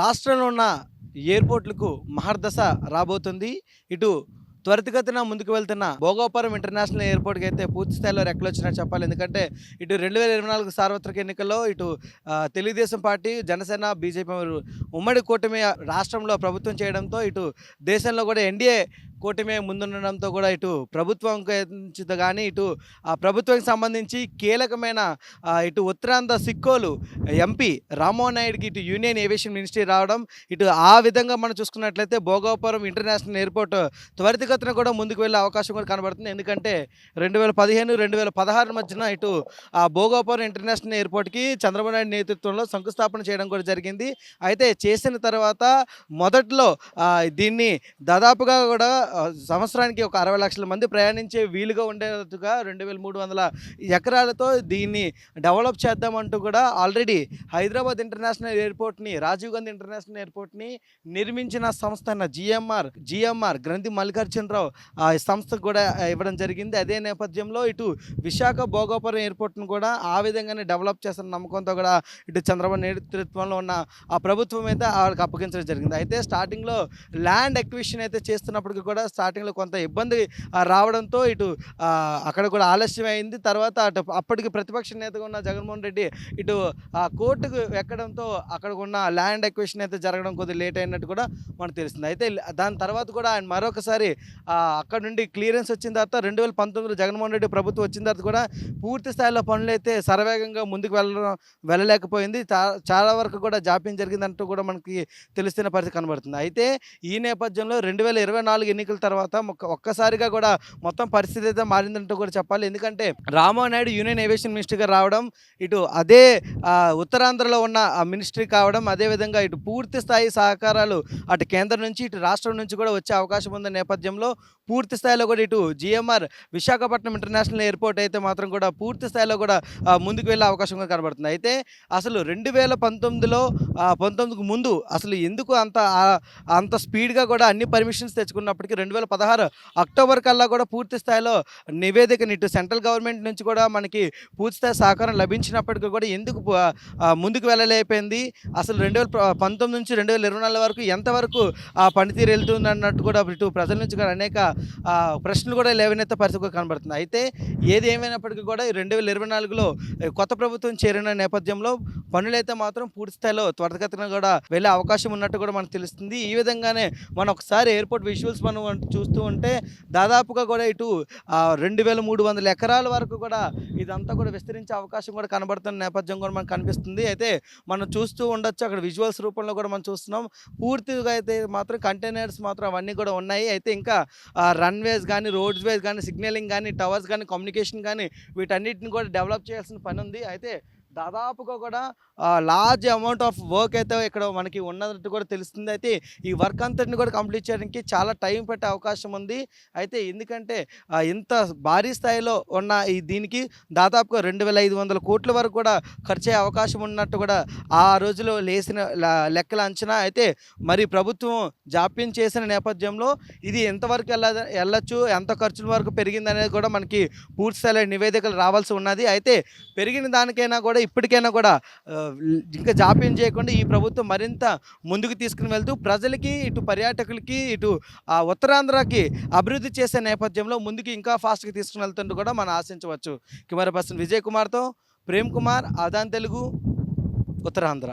రాష్ట్రంలో ఉన్న ఎయిర్పోర్ట్లకు మహర్దశ రాబోతుంది. ఇటు త్వరితగతిన ముందుకు వెళ్తున్న భోగాపురం ఇంటర్నేషనల్ ఎయిర్పోర్ట్కి అయితే పూర్తి స్థాయిలో రెక్కలు వచ్చినట్టు చెప్పాలి. ఎందుకంటే ఇటు రెండు వేల ఇరవై నాలుగు సార్వత్రిక ఎన్నికల్లో ఇటు తెలుగుదేశం పార్టీ జనసేన బీజేపీ ఉమ్మడి కూటమి రాష్ట్రంలో ప్రభుత్వం చేయడంతో ఇటు దేశంలో కూడా ఎన్డీఏ కూటమి ముందుండడంతో కూడా ఇటు ప్రభుత్వం కానీ ఇటు ఆ ప్రభుత్వానికి సంబంధించి కీలకమైన ఇటు ఉత్తరాంధ్ర సిక్కోలు ఎంపీ రామ్మోహన్ నాయుడుకి ఇటు యూనియన్ ఏవియేషన్ మినిస్ట్రీ రావడం ఇటు ఆ విధంగా మనం చూసుకున్నట్లయితే భోగాపురం ఇంటర్నేషనల్ ఎయిర్పోర్ట్ త్వరితగతిన కూడా ముందుకు వెళ్ళే అవకాశం కూడా కనబడుతుంది. ఎందుకంటే రెండు వేల పదిహేను రెండు వేల పదహారు మధ్యన ఇటు ఆ భోగాపురం ఇంటర్నేషనల్ ఎయిర్పోర్ట్కి చంద్రబాబు నాయుడు నేతృత్వంలో శంకుస్థాపన చేయడం కూడా జరిగింది. అయితే చేసిన తర్వాత మొదట్లో దీన్ని దాదాపుగా కూడా సంవత్సరానికి ఒక అరవై లక్షల మంది ప్రయాణించే వీలుగా ఉండేట్టుగా రెండు వేల మూడు వందల ఎకరాలతో దీన్ని డెవలప్ చేద్దామంటూ కూడా ఆల్రెడీ హైదరాబాద్ ఇంటర్నేషనల్ ఎయిర్పోర్ట్ని రాజీవ్ గాంధీ ఇంటర్నేషనల్ ఎయిర్పోర్ట్ని నిర్మించిన సంస్థ అయిన జిఎంఆర్ జిఎంఆర్ గ్రంథి మల్లికార్జునరావు ఆ సంస్థకు కూడా ఇవ్వడం జరిగింది. అదే నేపథ్యంలో ఇటు విశాఖ భోగాపురం ఎయిర్పోర్ట్ను కూడా ఆ విధంగానే డెవలప్ చేస్తున్న నమ్మకంతో కూడా ఇటు చంద్రబాబు నేతృత్వంలో ఉన్న ఆ ప్రభుత్వం అయితే వాళ్ళకి అప్పగించడం జరిగింది. అయితే స్టార్టింగ్లో ల్యాండ్ ఎక్విషన్ అయితే చేస్తున్నప్పటికీ కూడా కూడా స్టార్టింగ్లో కొంత ఇబ్బంది రావడంతో ఇటు అక్కడ కూడా ఆలస్యం అయింది. తర్వాత అటు అప్పటికి ప్రతిపక్ష నేతగా ఉన్న జగన్మోహన్ రెడ్డి ఇటు ఆ కోర్టుకు ఎక్కడంతో అక్కడ ఉన్న ల్యాండ్ ఎక్వేషన్ అయితే జరగడం కొద్దిగా లేట్ అయినట్టు కూడా మనకు తెలుస్తుంది. అయితే దాని తర్వాత కూడా ఆయన మరొకసారి అక్కడ నుండి క్లియరెన్స్ వచ్చిన తర్వాత రెండు వేల పంతొమ్మిదిలో జగన్మోహన్ రెడ్డి ప్రభుత్వం వచ్చిన తర్వాత కూడా పూర్తి స్థాయిలో పనులు అయితే శరవేగంగా ముందుకు వెళ్ళడం వెళ్ళలేకపోయింది. చాలా వరకు కూడా జాప్యం జరిగిందంటూ కూడా మనకి తెలుస్తున్న పరిస్థితి కనబడుతుంది. అయితే ఈ నేపథ్యంలో రెండు వేల ఇరవై నాలుగు ఎన్నికల తర్వాత ఒక్కసారిగా కూడా మొత్తం పరిస్థితి అయితే మారిందంటూ కూడా చెప్పాలి. ఎందుకంటే రామ్మోహన్ నాయుడు యూనియన్ ఏవియేషన్ మినిస్టర్గా రావడం ఇటు అదే ఉత్తరాంధ్రలో ఉన్న ఆ మినిస్ట్రీ కావడం అదేవిధంగా ఇటు పూర్తి స్థాయి సహకారాలు అటు కేంద్రం నుంచి ఇటు రాష్ట్రం నుంచి కూడా వచ్చే అవకాశం ఉన్న నేపథ్యంలో పూర్తి స్థాయిలో కూడా ఇటు జిఎంఆర్ విశాఖపట్నం ఇంటర్నేషనల్ ఎయిర్పోర్ట్ అయితే మాత్రం కూడా పూర్తి స్థాయిలో కూడా ముందుకు వెళ్ళే అవకాశం కూడా కనబడుతుంది. అయితే అసలు రెండు వేల పంతొమ్మిదిలో పంతొమ్మిదికి ముందు అసలు ఎందుకు అంత అంత స్పీడ్గా కూడా అన్ని పర్మిషన్స్ తెచ్చుకున్నప్పటికీ రెండు వేల పదహారు అక్టోబర్ కల్లా కూడా పూర్తి స్థాయిలో నివేదికని ఇటు సెంట్రల్ గవర్నమెంట్ నుంచి కూడా మనకి పూర్తి స్థాయి సహకారం లభించినప్పటికీ కూడా ఎందుకు ముందుకు వెళ్ళలేకపోయింది? అసలు రెండు వేల ప- పంతొమ్మిది నుంచి రెండు వేల ఇరవై నాలుగు వరకు ఎంతవరకు ఆ పనితీరు వెళ్తుంది అన్నట్టు కూడా ఇటు ప్రజల నుంచి కూడా అనేక ప్రశ్నలు కూడా లేవనెత్తే పరిస్థితి కనబడుతుంది. అయితే ఏది ఏమైనప్పటికీ కూడా రెండు వేల ఇరవై నాలుగులో కొత్త ప్రభుత్వం చేరిన నేపథ్యంలో పనులైతే మాత్రం పూర్తి స్థాయిలో త్వరితగతిన కూడా వెళ్ళే అవకాశం ఉన్నట్టు కూడా మనకు తెలుస్తుంది. ఈ విధంగానే మనం ఒకసారి ఎయిర్పోర్ట్ విజువల్స్ మనం చూస్తూ ఉంటే దాదాపుగా కూడా ఇటు రెండు వేల మూడు వందల ఎకరాల వరకు కూడా ఇదంతా కూడా విస్తరించే అవకాశం కూడా కనబడుతున్న నేపథ్యం కూడా మనకు కనిపిస్తుంది. అయితే మనం చూస్తూ ఉండొచ్చు అక్కడ విజువల్స్ రూపంలో కూడా మనం చూస్తున్నాం. పూర్తిగా అయితే మాత్రం కంటైనర్స్ మాత్రం అవన్నీ కూడా ఉన్నాయి. అయితే ఇంకా రన్వేస్ కానీ రోడ్స్ వేస్ కానీ సిగ్నలింగ్ కానీ టవర్స్ కానీ కమ్యూనికేషన్ కానీ వీటన్నిటిని కూడా డెవలప్ చేయాల్సిన పని ఉంది. అయితే దాదాపుగా కూడా లార్జ్ అమౌంట్ ఆఫ్ వర్క్ అయితే ఇక్కడ మనకి ఉన్నట్టు కూడా తెలుస్తుంది. అయితే ఈ వర్క్ అంతటిని కూడా కంప్లీట్ చేయడానికి చాలా టైం పెట్టే అవకాశం ఉంది. అయితే ఎందుకంటే ఇంత భారీ స్థాయిలో ఉన్న ఈ దీనికి దాదాపుగా రెండు వేల ఐదు వందల కోట్ల వరకు కూడా ఖర్చు అయ్యే అవకాశం ఉన్నట్టు కూడా ఆ రోజులో లేసిన లెక్కల అంచనా. అయితే మరి ప్రభుత్వం జాప్యం చేసిన నేపథ్యంలో ఇది ఎంతవరకు వెళ్ళ వెళ్ళచ్చు ఎంత ఖర్చుల వరకు పెరిగింది అనేది కూడా మనకి పూర్తి స్థాయిలో నివేదికలు రావాల్సి ఉన్నది. అయితే పెరిగిన దానికైనా కూడా ఇప్పటికైనా కూడా ఇంకా జాప్యం చేయకుండా ఈ ప్రభుత్వం మరింత ముందుకు తీసుకుని వెళ్తూ ప్రజలకి ఇటు పర్యాటకులకి ఇటు ఆ ఉత్తరాంధ్రకి అభివృద్ధి చేసే నేపథ్యంలో ముందుకు ఇంకా ఫాస్ట్గా తీసుకుని వెళ్తుంటూ కూడా మనం ఆశించవచ్చు. కెమెరా పర్సన్ విజయ్ కుమార్తో ప్రేమ్ కుమార్ ఆదాన్ తెలుగు ఉత్తరాంధ్ర.